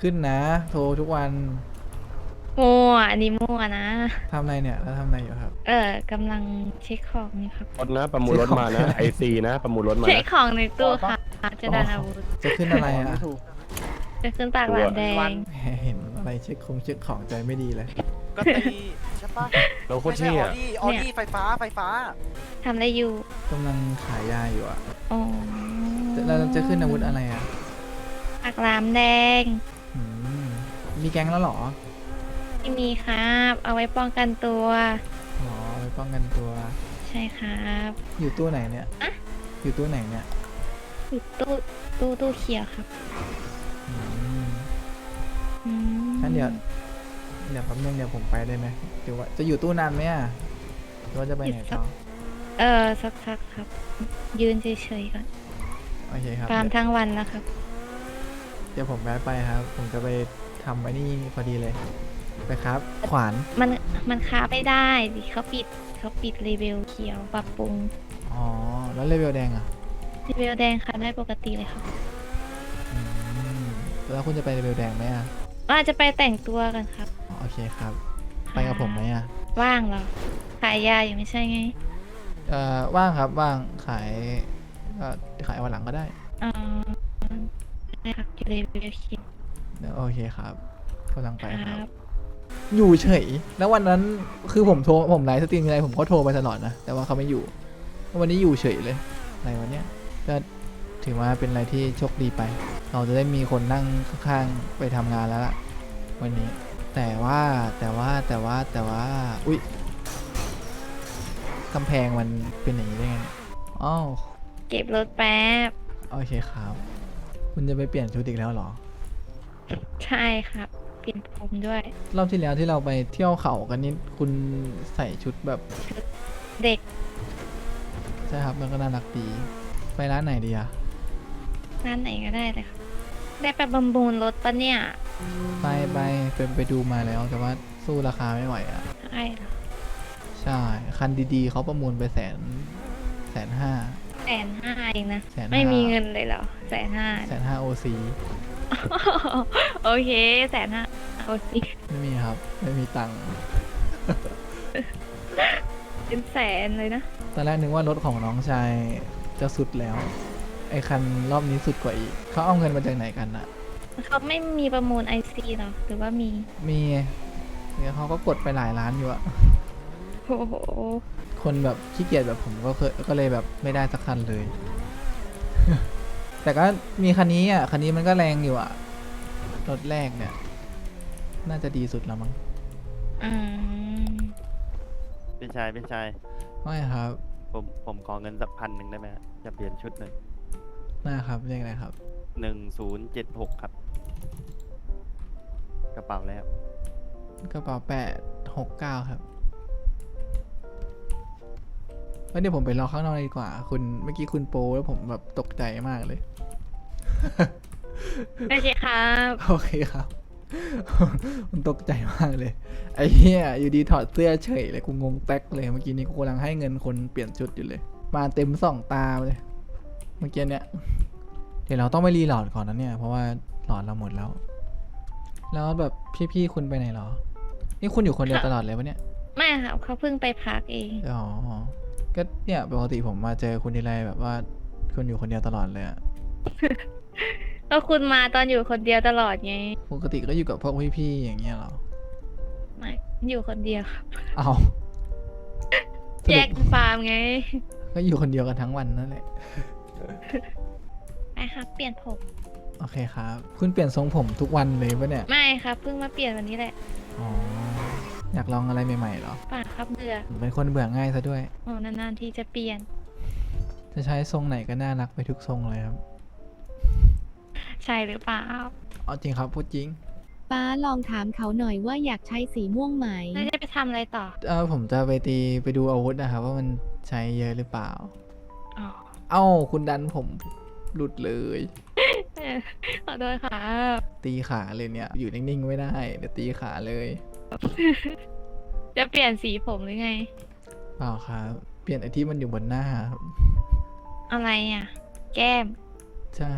ขึ้นนะ โทรทุกวันมั่วอันนี้มั่วนะ ทำอะไรเนี่ยแล้วทำอะไรอยู่ครับ เออกำลังเช็คของนี่ครับ รถนะประมูลรถมานะไอซีนะประมูลรถมาเช็คนะของในตู้ค่ะจะดันอาวุธจะขึ้นอะไรอะจะขึ้นปากหลานแดงแหมเห็นอะไรเช็คคงเช็คของใจไม่ดีเลย ก็ตีใช่ปะเราโคตรไม่ใช่เท่อออะดี้ออดี้ไฟฟ้าไฟฟ้า ทำอะไรอยู่กำลังขายยาอยู่อะอ๋อจะแล้วจะขึ้นอาวุธอะไรอะ ปากหลามแดงอื มมีแก๊งแล้วเหรอ ไม่มีครับ เอาไว้ป้องกันตัว อ๋อไปป้องกันตัว ใช่ครับ อยู่ตู้ไหนเนี่ยอะ อยู่ตู้ไหนเนี่ยอยู่ตู้ตู้ตู้เขียวครับอืมอืมงั้นเดี๋ยวเดี๋ยวแป๊บนึงเดี๋ยวผมไปได้ไหมเดี๋ยวว่าจะอยู่ตู้นานไหมอะหรือว่าจะไปไหนต่อเออสักพักครับ ยืนเฉยๆก่อนโอเคครับฟาร์มทั้งวันแล้วครับ เดี๋ยวผมแวะไปครับ ผมจะไป ทำไอ้นี่พอดีเลยไปครับ ขวาน มันมันค้าไม่ได้ดิเขาปิดเขาปิดรีเวลเขียวปรับปรุงอ๋อ แล้วเลเวลแดงอะรีเวลแดงค้าได้ปกติเลยครับอืมแล้วคุณจะไปเลเวลแดงไหมอะว่าจะไปแต่งตัวกันครับอ๋อโอเคครับ ไปกับผมไหมอะ ว่างเหรอขายยาอยู่ไม่ใช่ไงเอ่อ ว่างครับ ว่าง ขายก็ขายวันหลังก็ได้ อ๋อได้ครับอยู่รีเวลเขียวเดี๋ยว โอเคครับกำลังไปคครัรับบอยู่เฉย แล้ววันนั้นคือผมโทรผมไลฟ์สตรีมอะไรผมก็โทรไปตลอดนะ แต่ว่าเขาไม่อยู่ วันนี้อยู่เฉยเลยอะไรวันเนี้ยก็ถือว่าเป็นอะไรที่โชคดีไป เราจะได้มีคนนั่งข้างๆไปทำงานแล้วล่ะ วันนี้ แต่ว่าแต่ว่าแต่ว่าแต่ว่า อุ๊ยกำแพงมันเป็นอย่างนี้ได้ไงเนี่ยอ้าวเก็บรถแป๊บ โอเคครับ คุณจะไปเปลี่ยนชุดอีกแล้วเหรอ ใช่ครับเปลี่ยนผมด้วย รอบที่แล้วที่เราไปเที่ยวเขากันนี่คุณใส่ชุดแบบเด็กใช่ครับมันก็น่ารักดีไปร้านไหนดีอะร้านไหนก็ได้เลยครับได้ไปบำรุงรถปะเนี่ยไปไปเป็นไปดูมาแล้วแต่ว่าสู้ราคาไม่ไหวอะใช่เหรอใช่ คันดีๆเขาประมูลไปแสนแสนห้า แสนห้าเองนะ แสนห้า ไม่มีเงินเลยเหรอแสนห้าแสนห้าโอซี โอเคแสนห้าโอสิไม่มีครับ ไม่มีตังค์เป็นแสนเลยนะ ตอนแรกนึกว่ารถของน้องชายจะสุดแล้ว ไอ้คันรอบนี้สุดกว่าอีก เขาเอาเงินมาจากไหนกันอะเขาไม่มีประมูลไอซีหรอหรือว่ามีมีเนี่ยเขาก็กดไปหลายล้านอยู่อะโอ้โหคนแบบขี้เกียจแบบผมก็เคยก็เลยแบบไม่ได้สักคันเลย แต่ก็มีคันนี้อะ คันนี้มันก็แรงอยู่อะ รถแรกเนี่ย น่าจะดีสุดแล้วมั้ง อืมเป็นชายเป็นชาย ไม่ครับผมผมขอเงินสักพันหนึ่งได้ไหมฮะจะเปลี่ยนชุดหนึ่งนะครับเรียกอะไรครับ หนึ่งศูนย์เจ็ดหกครับ กระเป๋าแล้วกระเป๋าแปดหกเก้าครับ เอ้ยเดี๋ยวผมไปรอข้างนอกดีกว่า คุณเมื่อกี้คุณโปรแล้วผมแบบตกใจมากเลยโอเคครับโอเคครับมันตกใจมากเลย ไอ้เหี้ยอยู่ดีถอดเสื้อเฉยเลยกูงงแป๊กเลยเมื่อกี้นี้กูกำลังให้เงินคนเปลี่ยนชุดอยู่เลย มาเต็มสองตาเลย เมื่อกี้เนี้ยเดี๋ยวเราต้องไปรีโหลอดก่อนนะเนี่ย เพราะว่าหลอดเราหมดแล้ว แล้วแบบพี่ๆคุณไปไหนเหรอ นี่คุณอยู่คนเดียวตลอดเลยปะเนี่ย ไม่ครับเขาเพิ่งไปพักเอง อ๋อ ก็เนี่ยปกติผมมาเจอคุณทีไรแบบว่า คุณอยู่คนเดียวตลอดเลยอะก็คุณมาตอนอยู่คนเดียวตลอดไงปกติก็อยู่กับพวกพี่ๆอย่างเงี้ยเหรอไม่อยู่คนเดียวครับเอาสแยรุกปฟาร์มไงก็อยู่คนเดียวกันทั้งวันนั่นแหละ ไปครับเปลี่ยนผม โอเคครับ คุณเปลี่ยนทรงผมทุกวันเลยปะเนี่ย ไม่ครับเพิ่งมาเปลี่ยนวันนี้แหละ อ๋อ อยากลองอะไรใหม่ๆเหรอป่าครับเบื่อผมเป็นคนเบื่อง่ายซะด้วย โอ้นานๆทีจะเปลี่ยน จะใช้ทรงไหนก็น่ารักไปทุกทรงเลยครับ ใช่หรือเปล่าเอาจริงครับพูดจริงป้าลองถามเขาหน่อยว่าอยากใช้สีม่วงไหม แล้วจะไปทำอะไรต่อ เออผมจะไปตีไปดูอาวุธนะครับว่ามันใช้เยอะหรือเปล่า อ๋อเอ้าคุณดันผมหลุดเลย ขอโทษครับตีขาเลยเนี่ย อยู่นิ่งๆไม่ได้เดี๋ยวตีขาเลย จะเปลี่ยนสีผมหรือไง เปล่าครับ เปลี่ยนไอที่มันอยู่บนหน้าครับอะไรอะ แก้ม ใช่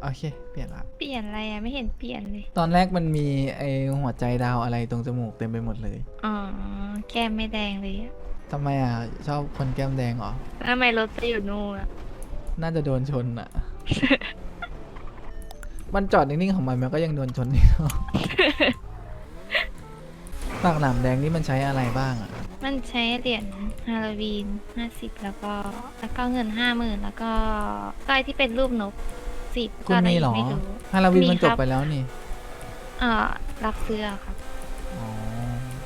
โอเค เปลี่ยนละ เปลี่ยนอะไรอะไม่เห็นเปลี่ยนเลยตอนแรกมันมีไอหัวใจดาวอะไรตรงจมูกเต็มไปหมดเลยอ๋อแก้มไม่แดงเลยอะทำไมอะ ชอบคนแก้มแดงเหรอ แล้วทำไมรถไปอยู่นู่นอะน่าจะโดนชนอะ มันจอดนิ่งๆของมันมันก็ยังโดนชนนี่เนาะ ปากหนามแดงนี่มันใช้อะไรบ้างอะ มันใช้เหรียญฮาโลวีนห้าสิบแล้วก็แล้วก็เงินห้าหมื่นแล้วก็ก้อยที่เป็นรูปนกสิบคุณก็อะไรมีเหรอ ไม่รู้ ฮาโลวีนมีมันจบครับ ไปแล้วนี่ เอ่อรับซื้อครับ อ๋อ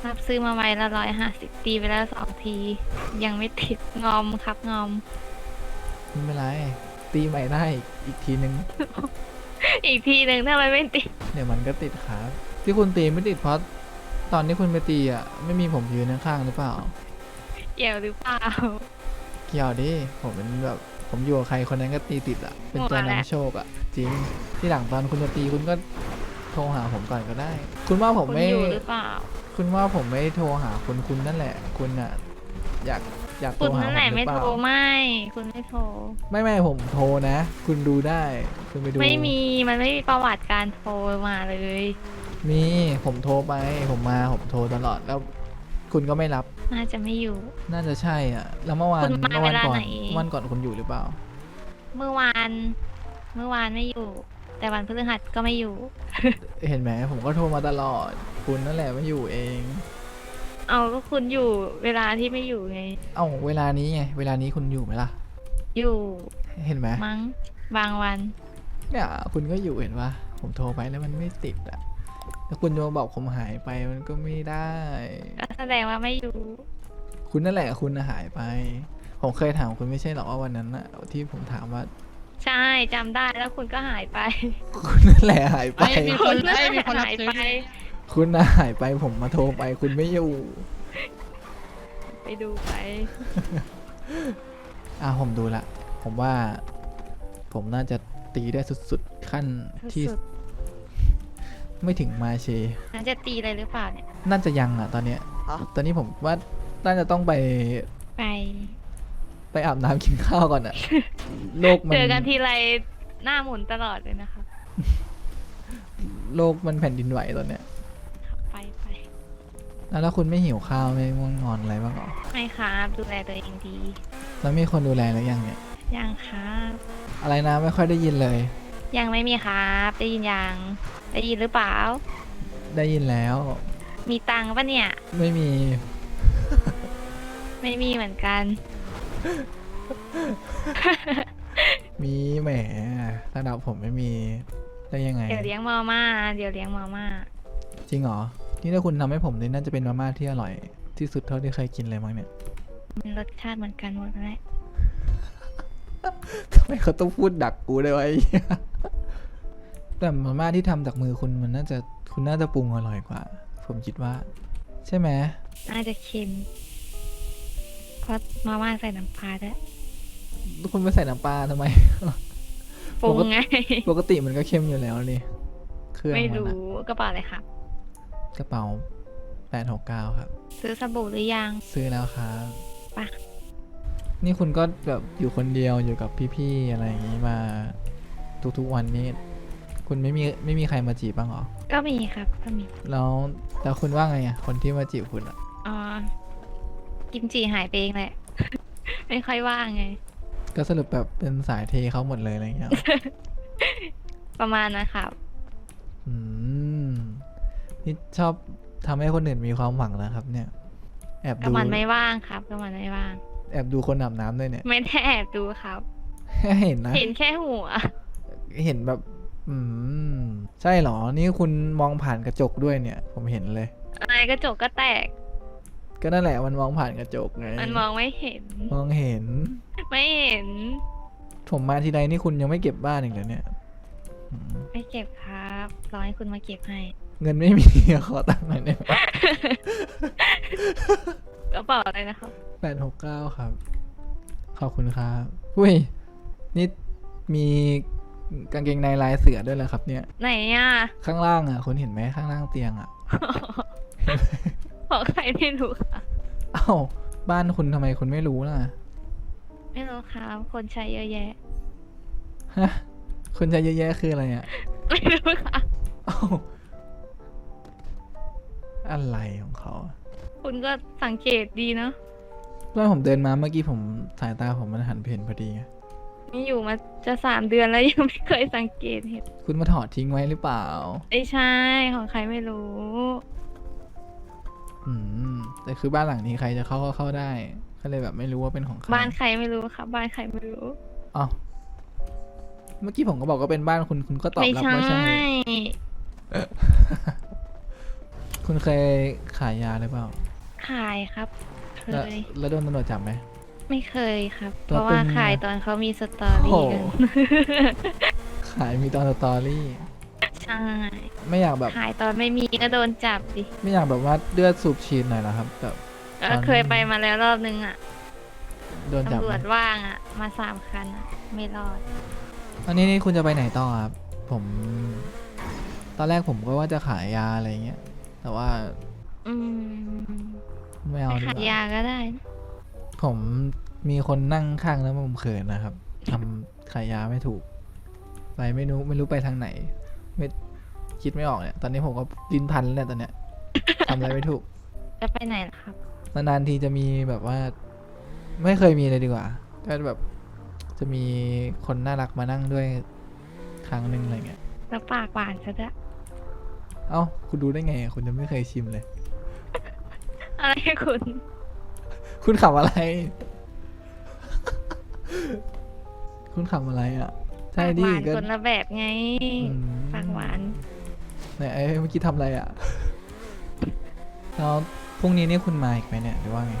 รับซื้อมาไว้ละร้อยห้าสิบตีไปแล้วสองที ยังไม่ติดงอมครับงอม ไม่เป็นไร ตีใหม่ได้อีกทีนึง อีกทีหนึ่งถ้ามันไม่ติด เดี๋ยวมันก็ติดครับ ที่คุณตีไม่ติดเพราะ ตอนที่คุณไปตีอะ ไม่มีผมยืนข้างๆหรือเปล่า เกี่ยวหรือเปล่า เกี่ยวดิ ผมเป็นแบบ ผมอยู่กับใครคนนั้นก็ตีติดอะ เป็นตัวหมดแล้วนำโชคอะ จริง ที่หลังตอนคุณจะตีคุณก็โทรหาผมก่อนก็ได้ คุณว่าผมคุณไม่อยู่หรือเปล่า คุณว่าผมไม่โทรหาคุณคุณนั่นแหละ คุณอะ อยากอยากโทคุรณหานั่ผนมแหละหรืไม่อเปโทรล่าไม่ คุณไม่โทร ไม่ไม่ผมโทรนะ คุณดูได้ คุณไปดู ไม่มี มันไม่มีประวัติการโทรมาเลย มีผมโทรไปผมมาผมโทรตลอดแล้ว คุณก็ไม่รับ น่าจะไม่อยู่ น่าจะใช่อะ แล้วเมื่อวานคุณมาเมื่อวานเวลาก่อนไหนเมื่อวานก่อนคุณอยู่หรือเปล่า เมื่อวาน เมื่อวานไม่อยู่ แต่วันพฤหัสก็ไม่อยู่ เห็นไหมผมก็โทรมาตลอด คุณนั่นแหละไม่อยู่เอง เอาก็คุณอยู่เวลาที่ไม่อยู่ไง เอ้าเวลานี้ไงเวลานี้คุณอยู่ไหมล่ะ อยู่เห็นไหมมั้งบางวัน เนี่ยคุณก็อยู่เห็นปะผมโทรไปแล้วมันไม่ติดอะ แล้วคุณจะมาบอกผมหายไปมันก็ไม่ได้ ก็แสดงว่าไม่อยู่คุณนั่นแหละคุณน่ะหายไป ผมเคยถามคุณไม่ใช่หรอกว่าวันนั้นอะที่ผมถามว่า ใช่จำได้แล้วคุณก็หายไปคุณนั่นแหละหายไป ไม่มี คนเอ้ยมีคนรับหายซื้อ ไป คุณน่ะหายไปผมมาโทรไป คุณไม่อยู่ไปดูไป อะผมดูละ ผมว่า ผมน่าจะตีได้สุดๆขั้นที่สุด ไม่ถึงมาเชๆน่าจะตีเลยหรือเปล่าเนี่ย น่าจะยังอะตอนเนี้ยตอนนี้ผมว่าน่าจะต้องไปไป ไปอาบน้ำกินข้าวก่อนอะ โลกมันเจอกันทีไรหน้าหมุนตลอดเลยนะคะ โลกมันแผ่นดินไหวตอนเนี้ยขับไปไปแล้วถ้าคุณไม่หิวข้าวไม่ง่วงนอนอะไรบ้างเหรอไม่ครับดูแลตัวเองดี แล้วมีคนดูแลหรือยังเนี่ย ยังครับ อะไรนะไม่ค่อยได้ยินเลย ยังไม่มีครับ ได้ยินยัง ได้ยินหรือเปล่า ได้ยินแล้ว มีตังค์ปะเนี่ย ไม่มี ไม่มีเหมือนกัน มีแหมระดับผมไม่มีได้ยังไง เดี๋ยวเลี้ยงมาม่า เดี๋ยวเลี้ยงมาม่า จริงเหรอ นี่ถ้าคุณทำให้ผมนี่น่าจะเป็นมาม่าที่อร่อย ที่สุดเท่าที่เคยกินเลยมั้งเนี่ย มันรสชาติเหมือนกันหมดนั่นแหละทำไมเขาต้องพูดดักกูด้วยวะไอ้เหี้ย แต่มาม่าที่ทำจากมือคุณมันน่าจะคุณน่าจะปรุงอร่อยกว่า ผมคิดว่า ใช่ไหมน่าจะเค็มเพราะมาม่าใส่น้ำปลาด้วยคุณไปใส่น้ำปลาทำไมปรุงไงปกติมันก็เค็มอยู่แล้วนี่เครื่องไม่มันรู้อะกระเป๋าเลยค่ะ กระเป๋าแปดหกเก้าครับ ซื้อสบู่หรือยัง ซื้อแล้วครับไปนี่คุณก็แบบอยู่คนเดียวอยู่กับพี่ๆอะไรอย่างนี้มา ทุกๆวันนี้ คุณไม่มีไม่มีใครมาจีบบ้างเหรอ ก็มีครับก็มี แล้วแล้วคุณว่าไงอะ คนที่มาจีบคุณอะ อ๋อ กิมจิหายไปเองแหละ ไม่ค่อยว่างไง ก็สรุปแบบเป็นสายเทเขาหมดเลยอะไรอย่างเงี้ย ประมาณนะครับ อืม นี่ชอบทำให้คนอื่นมีความหวังนะครับ เนี่ย แอบก็ดู มันไม่ว่างครับ ก็มันไม่ว่าง แอบดูคนอาบน้ำด้วยเนี่ย ไม่ได้แอบดูครับ เห็นนะ เห็นแค่หัว เห็นแบบ อืม ใช่เหรอ นี่คุณมองผ่านกระจกด้วยเนี่ย ผมเห็นเลย อะไรกระจกก็แตก ก็นั่นแหละมันมองผ่านกระจกไงมันมองไม่เห็น มองเห็น ไม่เห็น ผมมาทีไรนี่คุณยังไม่เก็บบ้านอีกเลยเนี่ยอืมไม่เก็บครับรอให้คุณมาเก็บให้เงินไม่มี ขอตังค์หน่อยได้ไหมกระเป๋าอะไรนะครับ แปดหกเก้าครับ ขอบคุณครับ อุ้ย นี่มี กางเกงในลายเสือด้วยเหรอครับเนี่ย ไหนอะ ข้างล่างอะคุณเห็นไหมข้างล่างเตียงอะบอกใครไม่รู้ค่ะ เอ้าบ้านคุณทำไมคุณไม่รู้ล่ะ ไม่รู้ครับคนใช้เยอะแยะ ฮะคนใจเยอะแยะคืออะไรอะไม่รู้ค่ะ เอ้าอะไรของเขาอะคุณก็สังเกตดีเนาะ ตอนผมเดินมาเมื่อกี้ผมสายตาผมมันหันไปเห็นพอดีไง นี่อยู่มาจะสามเดือนแล้วยังไม่เคยสังเกตเห็นคุณมาถอดทิ้งไว้หรือเปล่าไม่ใช่ของใครไม่รู้ อืมแต่คือบ้านหลังนี้ใครจะเข้าก็เข้าได้ ก็เลยแบบไม่รู้ว่าเป็นของใครบ้านใครไม่รู้ค่ะ บ้านใครไม่รู้ อ้าวเมื่อกี้ผมก็บอกว่าเป็นบ้านคุณคุณก็ตอบไม่รับใช่ ว่าใช่ คุณเคยขายยาหรือเปล่า ขายครับเคแล้วยแล้วโดนตำรวจจับไหม ไม่เคยครับ เพตัวราะว่าตึงขายนะตอนเขามีสตอรี่โอ้โหกัน ขายมีตอนสตอรี่ ใช่ ไม่อยากแบบ ขายตอนไม่มีก็โดนจับดิ ไม่อยากแบบว่าเลือดสูบฉีดหน่อยเหรอครับแบบก็ตอนเคยไปมาแล้วรอบนึงอะ โดนจับตำรไหวมจว่างอะ มาสามคันอะ ไม่รอด ตอนนี้นี่คุณจะไปไหนต่อครับ ผม ตอนแรกผมก็ว่าจะขายยาอะไรเงี้ย แต่ว่า อืม ไม่ไปเอาดีขายกว่ายาก็ได้ ผมมีคนนั่งข้างแล้วผมเขินนะครับทำขายยาไม่ถูกไปไม่รู้ไม่รู้ไปทางไหน ไม่คิดไม่ออกเนี่ยตอนนี้ผมก็ลิ้นพันแล้วเนี่ยตอนเนี้ยทำอะไรไม่ถูกจะไปไหนล่ะครับ นานๆทีจะมีแบบว่า ไม่เคยมีเลยดีกว่า ก็แบบจะมีคนน่ารักมานั่งด้วยครั้งหนึ่งอะไรเงี้ยแล้วปากหวานซะด้วยเอ้า คุณดูได้ไงอะคุณยังไม่เคยชิมเลย อะไรคุณ คุณขำอะไร คุณขำอะไรอะ ใช่ปากหดิวานก็ คนละแบบไงอืม ปากหวาน ไหนไอ้เมื่อกี้ทำอะไรอะ แล้วพรุ่งนี้นี่คุณมาอีกไหมเนี่ยหรือว่าไง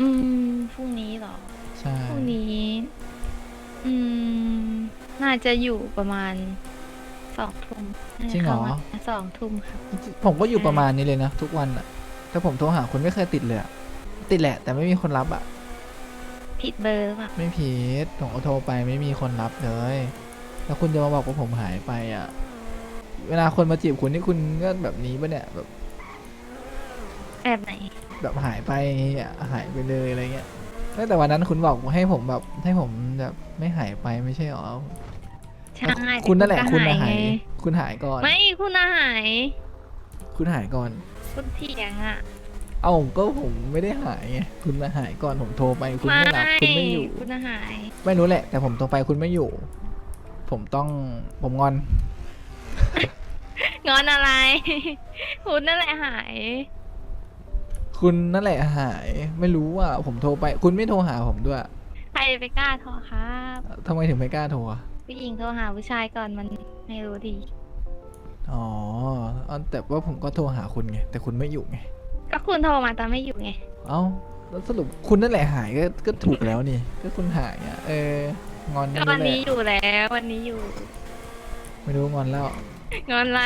อืมพรุ่งนี้เหรอใช่พรุ่งนี้ อืม น่าจะอยู่ประมาณสองทุ่มน่าจริจะงเหรเข้าอมาสองทุ่มครับผมก็อยู่ประมาณนี้เลยนะทุกวันอะ แต่ผมโทรหาคุณไม่เคยติดเลยอะ ติดแหละ แต่ไม่มีคนรับอะผิดเบอร์หรือเปล่าไม่ผิดผมก็โทรไปไม่มีคนรับเลย แล้วคุณจะมาบอกว่าผมหายไปอะเวลาคนมาจีบคุณนี่คุณก็แบบนี้ปะเนี่ยแบบแบบไหน แบบหายไปอะหายไปเลยอะไรเงี้ยตั้งแต่วันนั้นคุณบอกให้ผมแบบให้ผมแบบไม่หายไปไม่ใช่หรอ ใช่คุณนั่นแหละก็คุณน่ะหาย ไงคุณหายก่อน ไม่คุณน่ะหาย คุณหายก่อน คุณเถียงอะ เอาก็ผมไม่ได้หายไงคุณมาหายก่อนผมโทรไปคุณไม่รับคุณไม่อยู่ คุณน่ะหาย ไม่รู้แหละ แต่ผมโทรไปคุณไม่อยู่ ผมต้องผมงอน งอนอะไร คุณนั่นแหละหาย คุณนั่นแหละหาย ไม่รู้ว่า ผมโทรไป คุณไม่โทรหาผมด้วย ใครไปกล้าโทรครับทำไมถึงไม่กล้าโทรอะผู้หญิงโทรหาผู้ชายก่อนมันไม่รู้ดี อ๋ออ๋อแต่ว่าผมก็โทรหาคุณไง แต่คุณไม่อยู่ไง ก็คุณโทรมาตอนไม่อยู่ไง เอ้าแล้วสรุปคุณนั่นแหละหายก็ก็ถูกแล้วนี่ ก็คุณหายอะเอองอนก็ไม่วันรู้แหนี้ละอยู่แล้ว วันนี้อยู่ไม่รู้งอนแล้วงอนอะไร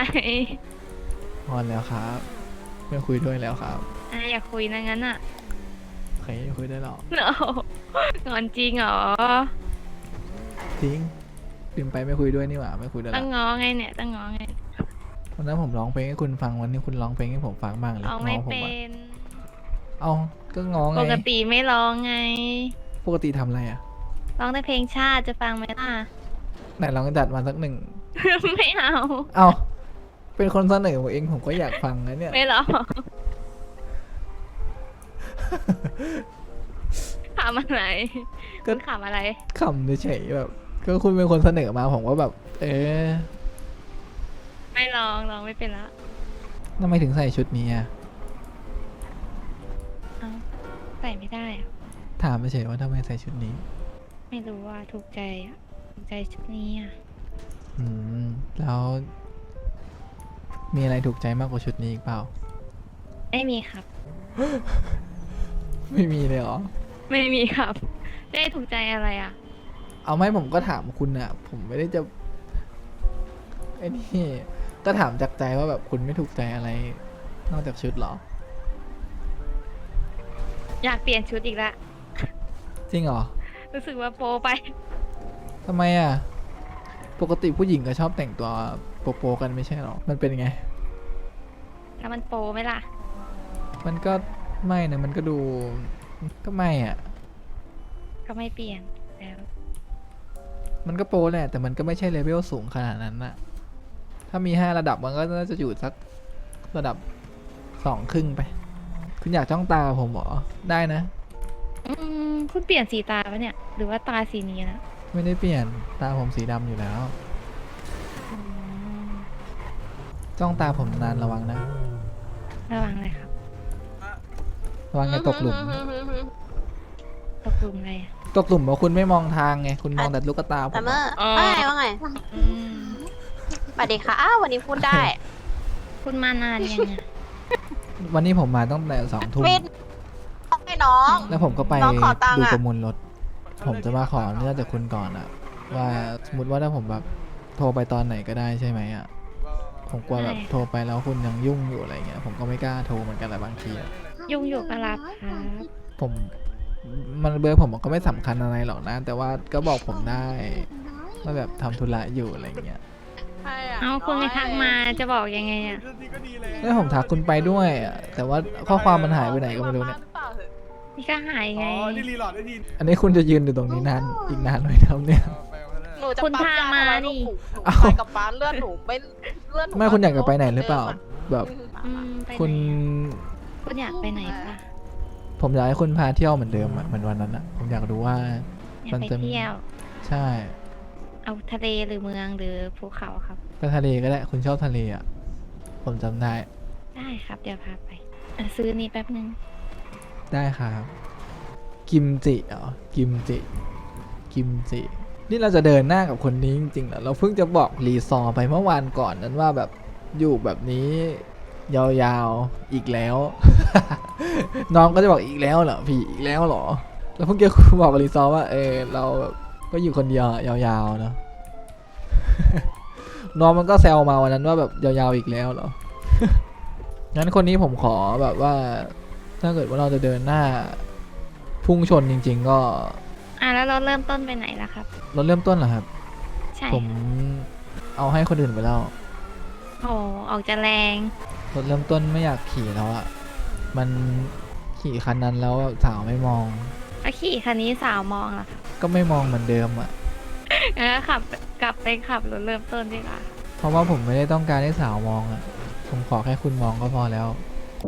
งอนแล้วครับ ไม่คุยด้วยแล้วครับอะอยากคุยนะงั้นอะโอเคไม่คุยได้หรอกโนงอนจริงเหรอทิ้งลืมไปไม่คุยด้วยนี่หว่าไม่คุยด้วยต้ละองง้อไงเนี่ยต้องง้อไง วันนั้นผมร้องเพลงให้คุณฟังวันนี้คุณร้องเพลงให้ผมฟังบ้างเลยร้องไม่ง้อผมเป็อะนเอาก็ง้อไง ปกติไม่ร้องไง ปกติทำอะไรอะ ร้องแต่เพลงชาติจะฟังไหมล่ะ ไหนลองจัดมาสักหนึ่ง ไม่เอา เอาเป็นคนเสนอเองผมก็อยากฟังนะเนี่ย ไม่ร้องขำอะไรก็คุณขำอะไรขำเฉยๆแบบ ก็คุณเป็นคนเสนอมาผมก็แบบ เออ ไม่ร้องร้องไม่เป็นละทำไมถึงใส่ชุดนี้อะ เอาใส่ไม่ได้อะถามเฉยๆว่าทำไมใส่ชุดนี้ ไม่รู้ว่าถูกใจอะถูกใจชุดนี้อะอืม แล้ว มีอะไรถูกใจมากกว่าชุดนี้อีกเปล่า ไม่มีครับ ไม่มีเลยเหรอ ไม่มีครับ ได้ถูกใจอะไรอะ เอาไม่ผมก็ถามคุณอะผมไม่ได้จะไอ้นี่ ก็ถามจากใจว่าแบบคุณไม่ถูกใจอะไร นอกจากชุดเหรอ อยากเปลี่ยนชุดอีกละจริงเหรอรู้สึกว่าโปไป ทำไมอะปกติผู้หญิงก็ชอบแต่งตัวโปๆกันไม่ใช่เหรอ มันเป็นไง แล้วมันโปไหมล่ะ มันก็ไม่นะมันก็ดูก็ไม่อะก็ไม่เปลี่ยนแล้ว มันก็โปรแหละแต่มันก็ไม่ใช่เลเวลสูงขนาดนั้นน่ะ ถ้ามีห้าระดับมันก็น่าจะอยู่สักระดับสองครึ่งไป คุณอยากจ้องตากับผมเหรอ ได้นะ อืมคุณเปลี่ยนสีตาปะเนี่ย หรือว่าตาสีนี้นะไม่ได้เปลี่ยนตาผมสีดำอยู่แล้ว อืมจ้องตาผมนานระวังนะ ระวังเลยครับระวังอย่าตกหลุม ตกหลุมอะไรอะตกหลุมเพราะคุณไม่มองทางไง คุณมองแต่ลูกตาผแต่มเมื่ออ๋อว่าไงว่าไงอืม สวัสดีค่ะ อ้าว วันนี้พูดได้ คุณมานานยังไงวันนี้ผมมาตั้งแต่สองทุ่มเป็นให้น้อง แล้วผมก็ไปน้องขอตังค์ดูอะ ประมูลรถ ผมจะมาขออนุญาตจากคุณก่อนอะว่าสมมติว่าถ้าผมแบบโทรไปตอนไหนก็ได้ใช่ไหมอะผมกลัวแบบโทรไปแล้วคุณยังยุ่งอยู่อะไรเงี้ยผมก็ไม่กล้าโทรเหมือนกันแหละบางทีอะยุ่งอยู่ก็รับครับ ผมมันเบอร์ผมก็ไม่สำคัญอะไรหรอกนะ แต่ว่าก็บอกผมได้ว่าแบบทำธุระอยู่อะไรเงี้ย เอ้าคุณไม่ทักมาจะบอกยังไงอะ แล้วผมทักคุณไปด้วยอะแต่ว่าข้อความมันหายไปไหนก็ไม่รู้เนี่ย นี่ก็หายไง อันนี้คุณจะยืนอยู่ตรงนี้นานอีกนานไหมครับเนี่ย หนูจะคุณปั๊พามานี่หนูเอ้าไปกับป้าเลือดหนูไม่เลือดหนูไม่คุณอยากจะไปไหนหรือเปล่า แบบอืมไปไหนคุณคุณอยากไปไหนปะผมอยากให้คุณพาเที่ยวเหมือนเดิมอะเหมือนวันนั้นอะผมอยากรู้ว่า อยากมันไปจะเที่ยว ใช่ เอาทะเลหรือเมืองหรือภูเขาครับไปทะเลก็ได้คุณชอบทะเลอะผมจำได้ ได้ครับเดี๋ยวพาไปอะซื้อนี่แป๊บนึงได้ครับ กิมจิเหรอกิมจิ กิมจิ นี่เราจะเดินหน้ากับคนนี้จริงๆเหรอเราเพิ่งจะบอกรีซอร์ไปเมื่อวานก่อนนั้นว่าแบบอยู่แบบนี้ ยาวๆอีกแล้ว น้องก็จะบอกอีกแล้วเหรอพี่อีกแล้วเหรอแล้วเพิ่งจะบอกกับรีซอร์ว่าเออเราแบบ ก็อยู่คนเดียวยาวๆเนอะน้องมันก็แซวมาวันนั้นว่าแบบยาวๆอีกแล้วเหรอ งั้นคนนี้ผมขอแบบว่า ถ้าเกิดว่าเราจะเดินหน้า พุ่งชนจริง ๆ ก็ อะแล้วเราเริ่มต้นไปไหนล่ะครับ เราเริ่มต้นเหรอครับ ใช่ผมเอาให้คนอื่นไปแล้วโอ้ออกจะแรงรถเริ่มต้นไม่อยากขี่แล้วอะมันขี่คันนั้นแล้วสาวไม่มองเอาขี่คันนี้สาวมองล่ะครับ ก็ไม่มองเหมือนเดิมอะงั้นก็ขับกลับไปขับรถเริ่มต้นดีกว่า เพราะว่าผมไม่ได้ต้องการให้สาวมองอะผมขอแค่คุณมองก็พอแล้วอ